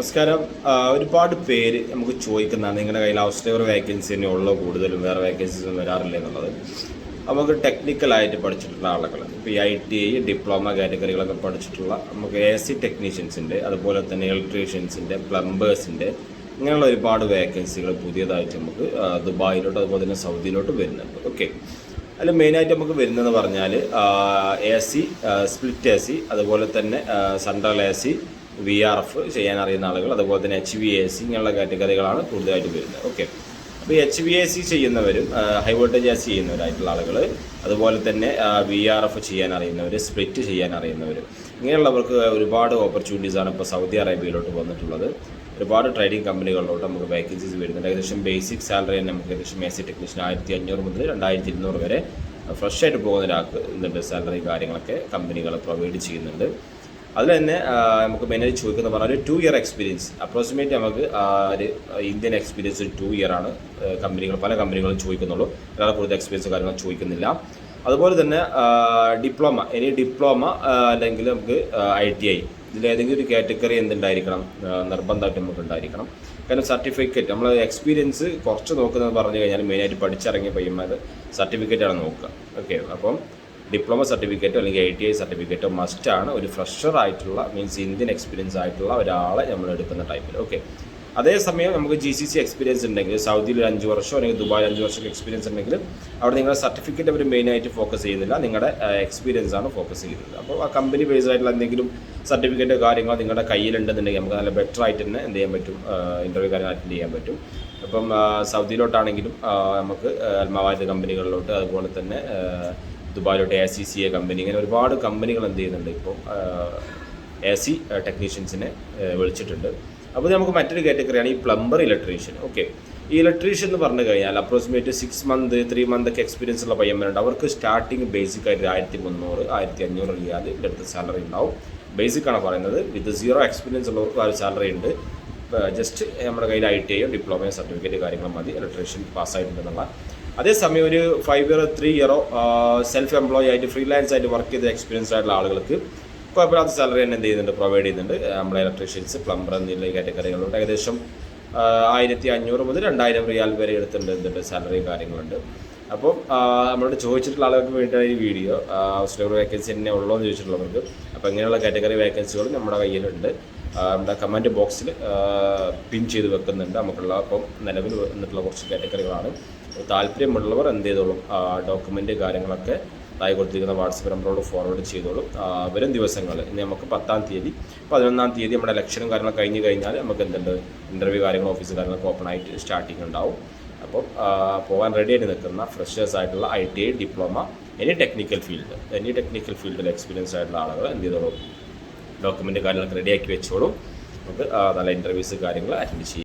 നമസ്കാരം. ഒരുപാട് പേര് നമുക്ക് ചോദിക്കുന്നതാണ് നിങ്ങളുടെ കയ്യിൽ ഹൗസ് ഡ്രൈവർ വേക്കൻസി തന്നെ ഉള്ളോ കൂടുതലും? വേറെ വേക്കൻസീസ് വരാറില്ല എന്നുള്ളത്? നമുക്ക് ടെക്നിക്കലായിട്ട് പഠിച്ചിട്ടുള്ള ആളുകൾ ഇപ്പോൾ ഐ ടി ഐ ഡിപ്ലോമ കാറ്റഗറികളൊക്കെ പഠിച്ചിട്ടുള്ള നമുക്ക് എ സി ടെക്നീഷ്യൻസിന്റെ അതുപോലെ തന്നെ ഇലക്ട്രീഷ്യൻസിന്റെ പ്ലംബേഴ്സിന്റെ ഇങ്ങനെയുള്ള ഒരുപാട് വേക്കൻസികൾ പുതിയതായിട്ട് നമുക്ക് ദുബായിലോട്ട് അതുപോലെ തന്നെ സൗദിയിലോട്ട് വരുന്നുണ്ട്. ഓക്കെ അതിൽ മെയിനായിട്ട് നമുക്ക് വരുന്നതെന്ന് പറഞ്ഞാൽ A C split A C അതുപോലെ തന്നെ central A C V R F ചെയ്യാൻ അറിയുന്ന ആളുകൾ അതുപോലെ തന്നെ എച്ച് വി എ സി ഇങ്ങനെയുള്ള കാറ്റഗറികളാണ് കൂടുതലായിട്ട് വരുന്നത്. ഓക്കെ അപ്പോൾ എച്ച് വി എ സി ചെയ്യുന്നവരും ഹൈ വോൾട്ടേജ് എ ചെയ്യുന്നവരായിട്ടുള്ള ആളുകൾ അതുപോലെ തന്നെ വി ആർ എഫ് ചെയ്യാൻ അറിയുന്നവർ സ്പ്ലിറ്റ് ചെയ്യാൻ അറിയുന്നവർ ഇങ്ങനെയുള്ളവർക്ക് ഒരുപാട് ഓപ്പർച്യൂണിറ്റീസാണ് ഇപ്പോൾ സൗദി അറേബ്യയിലോട്ട് വന്നിട്ടുള്ളത്. ഒരുപാട് ട്രേഡിംഗ് കമ്പനികളിലോട്ട് നമുക്ക് വേക്കൻസീസ് വരുന്നുണ്ട്. ഏകദേശം ബേസിക് സാലറി തന്നെ നമുക്ക് ഏകദേശം എ സി ടെക്നീഷ്യൻ ആയിരത്തി അഞ്ഞൂറ് മുതൽ രണ്ടായിരത്തി ഇരുന്നൂറ് വരെ ഫ്രഷ് ആയിട്ട് പോകുന്ന ഒരാൾക്ക് സാലറി കാര്യങ്ങളൊക്കെ കമ്പനികൾ പ്രൊവൈഡ് ചെയ്യുന്നുണ്ട്. അതിൽ തന്നെ നമുക്ക് മെയിനായിട്ട് ചോദിക്കുന്ന പറഞ്ഞാൽ ഒരു ടു ഇയർ എക്സ്പീരിയൻസ് അപ്രോക്സിമേറ്റ് നമുക്ക് ഒരു ഇന്ത്യൻ എക്സ്പീരിയൻസ് ഒരു ടു ഇയർ ആണ് കമ്പനികൾ പല കമ്പനികളും ചോദിക്കുന്നുള്ളൂ. ഒരാളെ കൂടുതൽ എക്സ്പീരിയൻസ് കാര്യങ്ങൾ ചോദിക്കുന്നില്ല. അതുപോലെ തന്നെ ഡിപ്ലോമ ഇനി ഡിപ്ലോമ അല്ലെങ്കിൽ നമുക്ക് ഐ ടി ഐ ഇതിലേതെങ്കിലും ഒരു കാറ്റഗറി എന്തുണ്ടായിരിക്കണം നിർബന്ധമായിട്ട് നമുക്ക് ഉണ്ടായിരിക്കണം. കാരണം സർട്ടിഫിക്കറ്റ് നമ്മൾ എക്സ്പീരിയൻസ് കുറച്ച് നോക്കുന്നത് പറഞ്ഞു കഴിഞ്ഞാൽ മെയിനായിട്ട് പഠിച്ചിറങ്ങിയ പയ്യന്മാർ സർട്ടിഫിക്കറ്റാണ് നോക്കുക. ഓക്കെ അപ്പം ഡിപ്ലോമ സർട്ടിഫിക്കറ്റോ അല്ലെങ്കിൽ ഐ ടി ഐ സർട്ടിഫിക്കറ്റോ മസ്റ്റാണ് ഒരു ഫ്രഷർ ആയിട്ടുള്ള മീൻസ് ഇന്ത്യൻ എക്സ്പീരിയൻസ് ആയിട്ടുള്ള ഒരാളെ നമ്മൾ എടുക്കുന്ന ടൈപ്പിൽ ഓക്കെ അതേസമയം നമുക്ക് ജി സി സി എക്സ്പീരിയൻസ് ഉണ്ടെങ്കിൽ സൗദിയിൽ ഒരു അഞ്ച് വർഷം അല്ലെങ്കിൽ ദുബായിൽ അഞ്ച് വർഷം എക്സ്പീരിയൻസ് ഉണ്ടെങ്കിൽ അവിടെ നിങ്ങളുടെ സർട്ടിഫിക്കറ്റ് അവർ മെയിനായിട്ട് ഫോക്കസ് ചെയ്യുന്നില്ല. നിങ്ങളുടെ എക്സ്പീരിയൻസ് ആണ് ഫോക്കസ് ചെയ്യുന്നത്. അപ്പോൾ ആ കമ്പനി ബേസ്ഡ് ആയിട്ടുള്ള എന്തെങ്കിലും സർട്ടിഫിക്കറ്റോ കാര്യങ്ങളോ നിങ്ങളുടെ കയ്യിലുണ്ടെന്നുണ്ടെങ്കിൽ നമുക്ക് നല്ല ബെറ്റർ ആയിട്ട് തന്നെ എന്ത് ചെയ്യാൻ പറ്റും ഇന്റർവ്യൂ കാര്യങ്ങൾ അറ്റൻഡ് ചെയ്യാൻ പറ്റും. അപ്പം സൗദിയിലോട്ടാണെങ്കിലും നമുക്ക് അൽമാവാദ കമ്പനികളിലോട്ട് അതുപോലെ തന്നെ ദുബായിലോട്ട് A C C A company ഇങ്ങനെ ഒരുപാട് കമ്പനികൾ എന്ത് ചെയ്യുന്നുണ്ട് ഇപ്പോൾ എ സി ടെക്നീഷ്യൻസിനെ വിളിച്ചിട്ടുണ്ട്. അപ്പോൾ നമുക്ക് മറ്റൊരു കാറ്റഗറിയാണ് ഈ പ്ലംബർ ഇലക്ട്രീഷ്യൻ ഓക്കെ ഈ ഇലക്ട്രീഷ്യൻ എന്ന് പറഞ്ഞു കഴിഞ്ഞാൽ approximate six month three month ഒക്കെ എക്സ്പീരിയൻസ് ഉള്ള പയ്യന്മാരുണ്ട്. അവർക്ക് സ്റ്റാർട്ടിങ് ബേസിക് ആയിട്ട് ആയിരത്തി മുന്നൂറ് ആയിരത്തി അഞ്ഞൂറ് റിയാൽ ഇതിന്റെ അടുത്ത് സാലറി ഉണ്ടാവും. ബേസിക് ആണ് പറയുന്നത്. വിത്ത് സീറോ എക്സ്പീരിയൻസ് ഉള്ളവർക്ക് ആ ഒരു സാലറി ഉണ്ട്. ജസ്റ്റ് നമ്മുടെ കയ്യിൽ ഐ ടി ഐയോ ഡിപ്ലോമയോ സർട്ടിഫിക്കറ്റ് കാര്യങ്ങളും മതി. ഇലക്ട്രീഷ്യൻ പാസ്സായിട്ടുണ്ടെന്നുള്ള അതേസമയം ഒരു ഫൈവ് ഇയർ ത്രീ ഇയറോ സെൽഫ് എംപ്ലോയി ആയിട്ട് ഫ്രീലാൻസ് ആയിട്ട് വർക്ക് ചെയ്ത എക്സ്പീരിയൻസ് ആയിട്ടുള്ള ആളുകൾക്ക് കുഴപ്പമില്ലാത്ത സാലറി തന്നെ എന്ത് ചെയ്യുന്നുണ്ട്? പ്രൊവൈഡ് ചെയ്യുന്നുണ്ട്. നമ്മുടെ ഇലക്ട്രീഷ്യൻസ് പ്ലംബർ എന്നുള്ള കാറ്റഗറികളുണ്ട് ഏകദേശം ആയിരത്തി അഞ്ഞൂറ് മുതൽ രണ്ടായിരം റിയാൽ വരെ എടുത്തിട്ടുണ്ട് എന്തുണ്ട്? സാലറി കാര്യങ്ങളുണ്ട്. അപ്പോൾ നമ്മളോട് ചോദിച്ചിട്ടുള്ള ആളുകൾക്ക് വേണ്ടിയിട്ട് ഈ വീഡിയോ ഹൗസ് ഡ്രൈവർ വേക്കൻസി തന്നെ ഉള്ളോ എന്ന് ചോദിച്ചിട്ടുള്ളവർക്ക് അപ്പോൾ ഇങ്ങനെയുള്ള കാറ്റഗറി വേക്കൻസികളും നമ്മുടെ കയ്യിലുണ്ട്. നമ്മുടെ കമന്റ് ബോക്സിൽ പിൻ ചെയ്ത് വെക്കുന്നുണ്ട്. നമുക്കുള്ള അപ്പം നിലവിൽ വന്നിട്ടുള്ള കുറച്ച് കാറ്റഗറികളാണ് താല്പര്യമുള്ളവർ എന്ത് ചെയ്തോളും? ഡോക്യുമെന്റ് കാര്യങ്ങളൊക്കെ തായി കൊടുത്തിരിക്കുന്ന വാട്സപ്പ് നമ്പറോട് ഫോർവേഡ് ചെയ്തോളും. വരും ദിവസങ്ങൾ. ഇനി നമുക്ക് പത്താം തീയതി പതിനൊന്നാം തീയതി നമ്മുടെ ഇലക്ഷനും കാര്യങ്ങളും കഴിഞ്ഞ് കഴിഞ്ഞാൽ നമുക്ക് എന്തുണ്ട്? ഇന്റർവ്യൂ കാര്യങ്ങൾ ഓഫീസ് കാര്യങ്ങളൊക്കെ ഓപ്പൺ ആയിട്ട് സ്റ്റാർട്ടിങ് ഉണ്ടാവും. അപ്പോൾ പോകാൻ റെഡി ആയിട്ട് നിൽക്കുന്ന ഫ്രഷേഴ്സ് ആയിട്ടുള്ള I T I diploma any technical field any technical ഫീൽഡിൽ എക്സ്പീരിയൻസ് ആയിട്ടുള്ള ആളുകൾ എന്ത് ചെയ്തോളും? ഡോക്യുമെന്റ് കാര്യങ്ങളൊക്കെ റെഡിയാക്കി വെച്ചോളും. നമുക്ക് നല്ല ഇന്റർവ്യൂസ് കാര്യങ്ങൾ അറ്റൻഡ് ചെയ്യും.